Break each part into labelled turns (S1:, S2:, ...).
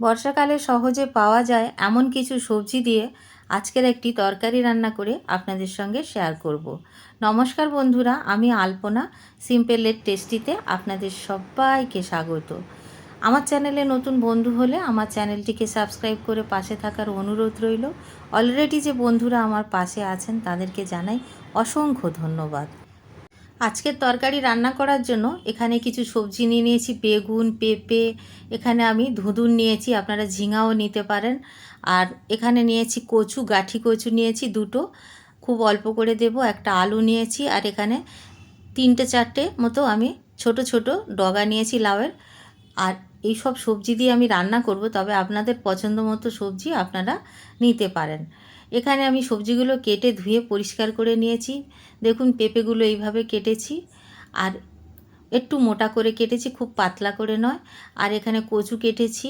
S1: বর্ষাকালে সহজে পাওয়া যায় এমন কিছু সবজি দিয়ে আজকের একটি তরকারি রান্না করে আপনাদের সঙ্গে শেয়ার করব। নমস্কার বন্ধুরা, আমি আলপনা সিম্পলের টেস্টিতে আপনাদের সবাইকে স্বাগত। আমার চ্যানেলে নতুন বন্ধু হলে আমার চ্যানেলটিকে সাবস্ক্রাইব করে পাশে থাকার অনুরোধ রইল। অলরেডি যে বন্ধুরা আমার পাশে আছেন, তাদেরকে জানাই অসংখ্য ধন্যবাদ। আজকের তরকারি রান্না করার জন্য এখানে কিছু সবজি নিয়ে নিয়েছি, বেগুন, পেঁপে, এখানে আমি ধুঁদুন নিয়েছি, আপনারা ঝিঙাও নিতে পারেন। আর এখানে নিয়েছি কচু, গাঠি কচু নিয়েছি দুটো, খুব অল্প করে দেব, একটা আলু নিয়েছি, আর এখানে তিনটে চারটে মতো আমি ছোট ছোট ডগা নিয়েছি লাউয়ের। আর এই সব সবজি দিয়ে আমি রান্না করব, তবে আপনাদের পছন্দ মতো সবজি আপনারা নিতে পারেন। এখানে আমি সবজিগুলো কেটে ধুয়ে পরিষ্কার করে নিয়েছি। দেখুন, পেঁপেগুলো এইভাবে কেটেছি। আর একটু মোটা করে কেটেছি, খুব পাতলা করে নয়। আর এখানে কচু কেটেছি,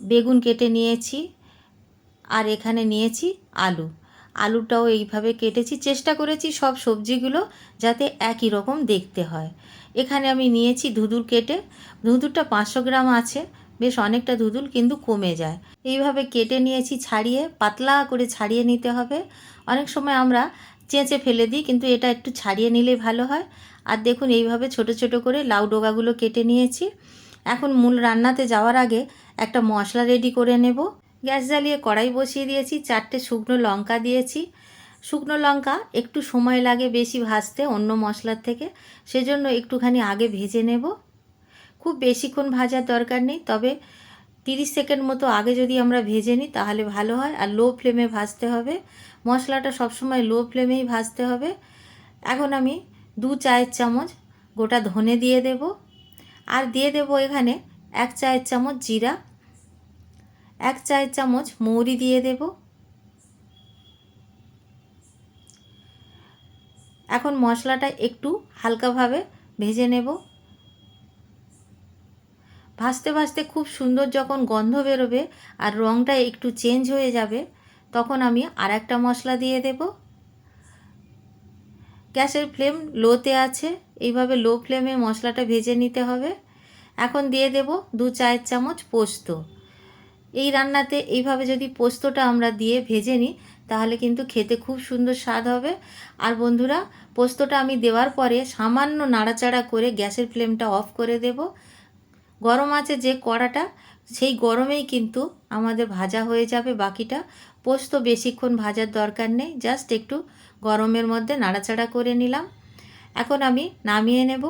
S1: বেগুন কেটে নিয়েছি, আর এখানে নিয়েছি আলু। আলুটাও এইভাবে কেটেছি, চেষ্টা করেছি সব সবজিগুলো যাতে একই রকম দেখতে হয়। এখানে আমি নিয়েছি ধুদুর কেটে, ধুদুরটা পাঁচশো গ্রাম আছে, বেশ অনেকটা ধুদুল কিন্তু কমে যায়। এইভাবে কেটে নিয়েছি ছাড়িয়ে, পাতলা করে ছাড়িয়ে নিতে হবে। অনেক সময় আমরা চেঁচে ফেলে দিই, কিন্তু এটা একটু ছাড়িয়ে নিলে ভালো হয়। আর দেখুন, এইভাবে ছোট ছোট করে লাউ ডোগাগুলো কেটে নিয়েছি। এখন মূল রান্নাতে যাওয়ার আগে একটা মশলা রেডি করে নেব। গ্যাস জ্বালিয়ে কড়াই বসিয়ে দিয়েছি, চারটে শুকনো লঙ্কা দিয়েছি। শুকনো লঙ্কা একটু সময় লাগে বেশি ভাজতে অন্য মশলার থেকে, সেজন্য একটুখানি আগে ভেজে নেব। খুব বেশিক্ষণ ভাজার দরকার নেই, তবে তিরিশ সেকেন্ড মতো আগে যদি আমরা ভেজে নিই তাহলে ভালো হয়, আর লো ফ্লেমে ভাজতে হবে। মশলাটা সবসময় লো ফ্লেমেই ভাজতে হবে। এখন আমি দু চায়ের চামচ গোটা ধনে দিয়ে দেব। আর দিয়ে দেব এখানে এক চায়ের চামচ জিরা। এক চায়ের চামচ মৌরি দিয়ে দেব। এখন মশলাটা একটু হালকাভাবে ভেজে নেব। ভাজতে ভাজতে খুব সুন্দর যখন গন্ধ বেরোবে আর রঙটা একটু চেঞ্জ হয়ে যাবে, তখন আমি আর একটা মশলা দিয়ে দেব। গ্যাসের ফ্লেম লোতে আছে, এইভাবে লো ফ্লেমে মশলাটা ভেজে নিতে হবে। এখন দিয়ে দেব দু চায়ের চামচ পোস্ত। এই রান্নাতে এইভাবে যদি পোস্তটা আমরা দিয়ে ভেজে নিই, তাহলে কিন্তু খেতে খুব সুন্দর স্বাদ হবে। আর বন্ধুরা, পোস্তটা আমি দেওয়ার পরে সামান্য নাড়াচাড়া করে গ্যাসের ফ্লেমটা অফ করে দেব। গরম আছে যে কড়াটা, সেই গরমেই কিন্তু আমাদের ভাজা হয়ে যাবে বাকিটা। পোস্ত বেশিক্ষণ ভাজার দরকার নেই, জাস্ট একটু গরমের মধ্যে নাড়াচাড়া করে নিলাম। এখন আমি নামিয়ে নেব,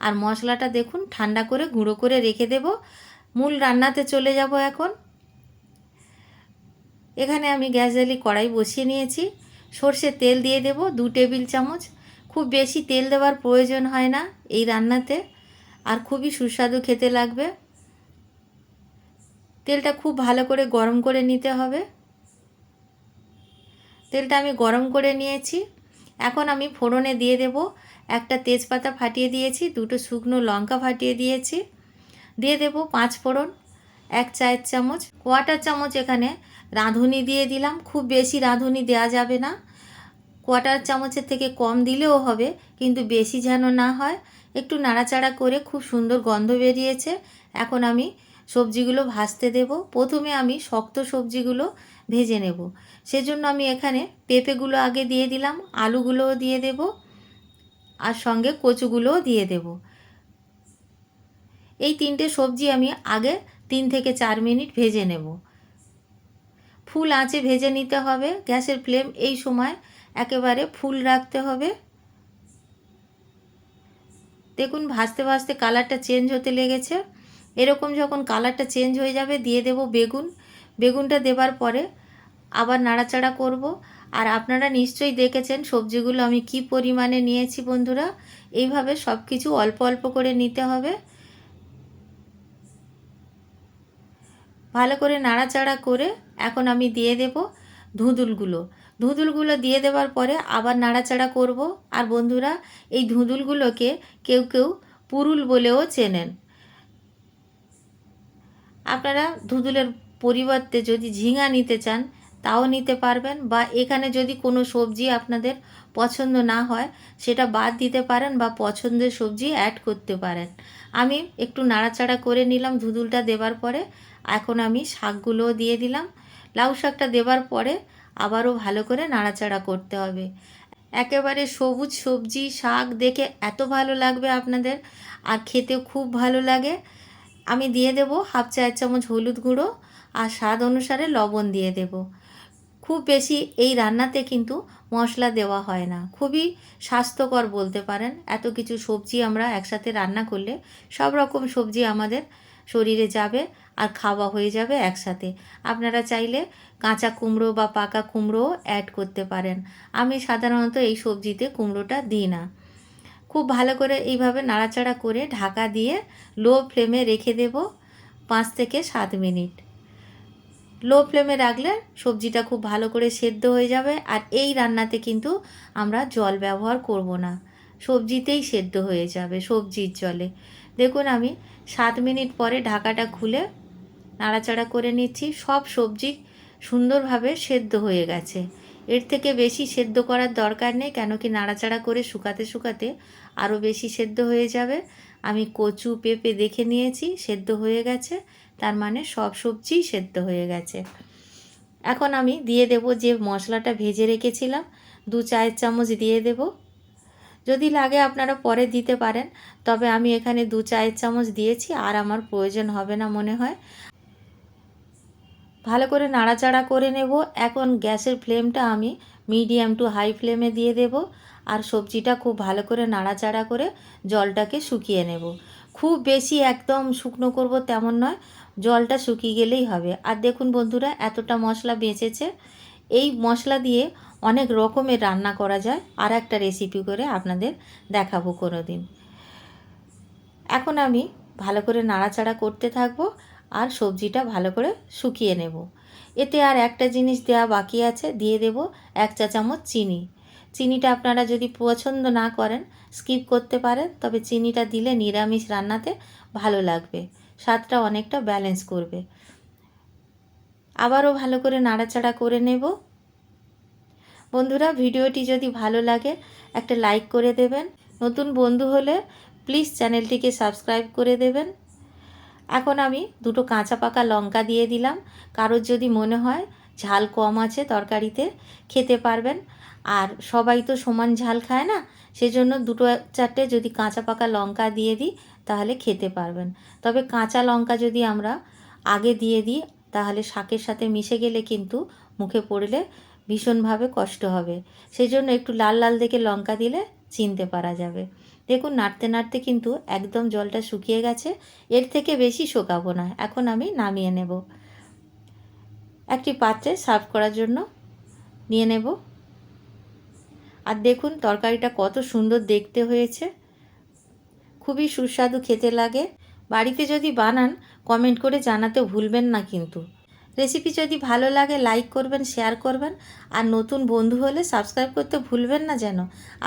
S1: আর মশলাটা দেখুন, ঠান্ডা করে গুঁড়ো করে রেখে দেব। মূল রান্নাতে চলে যাব এখন। এখানে আমি গ্যাস জ্বালিয়ে কড়াই বসিয়ে নিয়েছি। সর্ষের তেল দিয়ে দেব দু টেবিল চামচ। খুব বেশি তেল দেওয়ার প্রয়োজন হয় না এই রান্নাতে। আর খুবই সুস্বাদু খেতে লাগবে। তেলটা খুব ভালো করে গরম করে নিতে হবে। তেলটা আমি গরম করে নিয়েছি। এখন আমি ফোড়নে দিয়ে দেব একটা তেজপাতা ফাটিয়ে দিয়েছি, দুটো শুকনো লঙ্কা ফাটিয়ে দিয়েছি। দিয়ে দেব পাঁচ ফোড়ন, এক চায়ের চামচ। কোয়াটার চামচ এখানে রাঁধুনি দিয়ে দিলাম। খুব বেশি রাঁধুনি দেওয়া যাবে না। কোয়াটার চামচের থেকে কম দিলেও হবে, কিন্তু বেশি যেন না হয়, একটু নাড়াচাড়া করে খুব সুন্দর গন্ধ বেরিয়েছে। এখন আমি সবজিগুলো ভাজতে দেব। প্রথমে আমি শক্ত সবজিগুলো ভেজে নেব। সেজন্য আমি এখানে পেঁপেগুলো আগে দিয়ে দিলাম, আলুগুলোও দিয়ে দেব, আর সঙ্গে কচুগুলোও দিয়ে দেব। এই তিনটে সবজি আমি আগে তিন থেকে চার মিনিট ভেজে নেব। ফুল আঁচে ভেজে নিতে হবে। গ্যাসের ফ্লেম এই সময় একেবারে ফুল রাখতে হবে। দেখুন, ভাজতে ভাজতে কালারটা চেঞ্জ হতে লেগেছে। এরকম যখন কালারটা চেঞ্জ হয়ে যাবে, দিয়ে দেব বেগুন। বেগুনটা দেবার পরে আবার নাড়াচাড়া করব। আর আপনারা নিশ্চয়ই দেখেছেন সবজিগুলো আমি কি পরিমাণে নিয়েছি বন্ধুরা। এইভাবে সব কিছু অল্প অল্প করে নিতে হবে। ভালো করে নাড়াচাড়া করে এখন আমি দিয়ে দেব ধুঁদুলগুলো। ধুঁদুলগুলো দিয়ে দেওয়ার পরে আবার নাড়াচাড়া করব। আর বন্ধুরা, এই ধুঁদুলগুলোকে কেউ কেউ পুরুল বলেও চেনেন। আপনারা ধুঁদুলের পরিবর্তে যদি ঝিঙা নিতে চান, তাও নিতে পারবেন বা এখানে যদি কোনো সবজি আপনাদের পছন্দ না হয়, সেটা বাদ দিতে পারেন বা পছন্দের সবজি অ্যাড করতে পারেন। আমি একটু নাড়াচাড়া করে নিলাম ধুদুলটা দেবার পরে। এখন আমি শাকগুলোও দিয়ে দিলাম। লাউ শাকটা দেবার পরে আবারও ভালো করে নাড়াচাড়া করতে হবে। একেবারে সবুজ সবজি শাক দেখে এত ভালো লাগবে আপনাদের আর খেতেও খুব ভালো লাগে। আমি দিয়ে দেব হাফ চার চামচ হলুদ গুঁড়ো আর স্বাদ অনুসারে লবণ দিয়ে দেব। খুব বেশি এই রান্নাতে কিন্তু মশলা দেওয়া হয় না। খুবই স্বাস্থ্যকর বলতে পারেন। এত কিছু সবজি আমরা একসাথে রান্না করলে সব রকম সবজি আমাদের শরীরে যাবে। আর খাওয়া হয়ে যাবে একসাথে। আপনারা চাইলে কাঁচা কুমড়ো বা পাকা কুমড়োও অ্যাড করতে পারেন। আমি সাধারণত এই সবজিতে কুমড়োটা দিই না। খুব ভালো করে এইভাবে নাড়াচাড়া করে ঢাকা দিয়ে লো ফ্লেমে রেখে দেব পাঁচ থেকে সাত মিনিট। লো ফ্লেমে রাখলে সবজিটা খুব ভালো করে সেদ্ধ হয়ে যাবে আর এই রান্নাতে কিন্তু আমরা জল ব্যবহার করব না। সবজিতেই সেদ্ধ হয়ে যাবে সবজির জলে। দেখুন আমি সাত মিনিট পরে ঢাকাটা খুলে নাড়াচাড়া করে নিচ্ছি। সব সবজি সুন্দরভাবে সেদ্ধ হয়ে গেছে। এর থেকে বেশি সেদ্ধ করার দরকার নেই, কেন কি নাড়াচাড়া করে শুকাতে শুকাতে আরও বেশি সেদ্ধ হয়ে যাবে। আমি কচু পেঁপে দেখে নিয়েছি, সেদ্ধ হয়ে গেছে। তার মানে সব সবজিই সেদ্ধ হয়ে গেছে। এখন আমি দিয়ে দেব যে মশলাটা ভেজে রেখেছিলাম, দু চায়ের চামচ দিয়ে দেব। যদি লাগে আপনারা পরে দিতে পারেন, তবে আমি এখানে দু চায়ের চামচ দিয়েছি, আর আমার প্রয়োজন হবে না মনে হয়। ভালো করে নাড়াচাড়া করে নেব। এখন গ্যাসের ফ্লেমটা আমি মিডিয়াম টু হাই ফ্লেমে দিয়ে দেব আর সবজিটা খুব ভালো করে নাড়াচাড়া করে জলটাকে শুকিয়ে নেব। খুব বেশি একদম শুকনো করব তেমন নয়, জলটা শুকিয়ে গেলেই হবে। আর দেখুন বন্ধুরা, এতটা মশলা বেঁচেছে। এই মশলা দিয়ে অনেক রকমের রান্না করা যায়। আর একটা রেসিপি করে আপনাদের দেখাবো কোনো দিন এখন আমি ভালো করে নাড়াচাড়া করতে থাকব। আর সবজিটা ভালো করে শুকিয়ে নেব। এতে আর একটা জিনিস দেওয়া বাকি আছে, দিয়ে দেব এক চা চামচ চিনি। চিনিটা আপনারা যদি পছন্দ না করেন, স্কিপ করতে পারেন, তবে চিনিটা দিলে নিরামিষ রান্নাতে ভালো লাগবে, স্বাদটা অনেকটা ব্যালেন্স করবে। আবারও ভালো করে নাড়াচাড়া করে নেব। বন্ধুরা, ভিডিওটি যদি ভালো লাগে, একটা লাইক করে দেবেন। নতুন বন্ধু হলে প্লিজ চ্যানেলটিকে সাবস্ক্রাইব করে দেবেন। এখন আমি দুটো কাঁচা পাকা লঙ্কা দিয়ে দিলাম। কারোর যদি মনে হয় ঝাল কম আছে তরকারিতে, খেতে পারবেন। আর সবাই তো সমান ঝাল খায় না, সেজন্য দুটো চারটে যদি কাঁচা পাকা লঙ্কা দিয়ে দিই, তাহলে খেতে পারবেন। তবে কাঁচা লঙ্কা যদি আমরা আগে দিয়ে দিই, তাহলে শাকের সাথে মিশে গেলে কিন্তু মুখে পড়লে ভীষণভাবে কষ্ট হবে। সেই জন্য একটু লাল লাল দেখে লঙ্কা দিলে চিনতে পারা যাবে। দেখুন, নাড়তে নাড়তে কিন্তু একদম জলটা শুকিয়ে গেছে। এর থেকে বেশি শোকাবো না। এখন আমি নামিয়ে নেব। একটি পাত্রে সার্ভ করার জন্য নিয়ে নেব। আর দেখুন, তরকারিটা কত সুন্দর দেখতে হয়েছে। খুবই সুস্বাদু, খেতে লাগে। বাড়িতে যদি বানান, কমেন্ট করে জানাতে ভুলবেন না কিন্তু। রেসিপি যদি ভালো লাগে লাইক করবেন শেয়ার করবেন। আর নতুন বন্ধু হলে সাবস্ক্রাইব করতে ভুলবেন না যেন।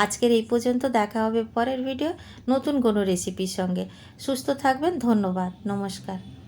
S1: আজকের এই পর্যন্ত দেখা হবে পরের ভিডিও নতুন কোনো রেসিপির সঙ্গে। সুস্থ থাকবেন, ধন্যবাদ, নমস্কার।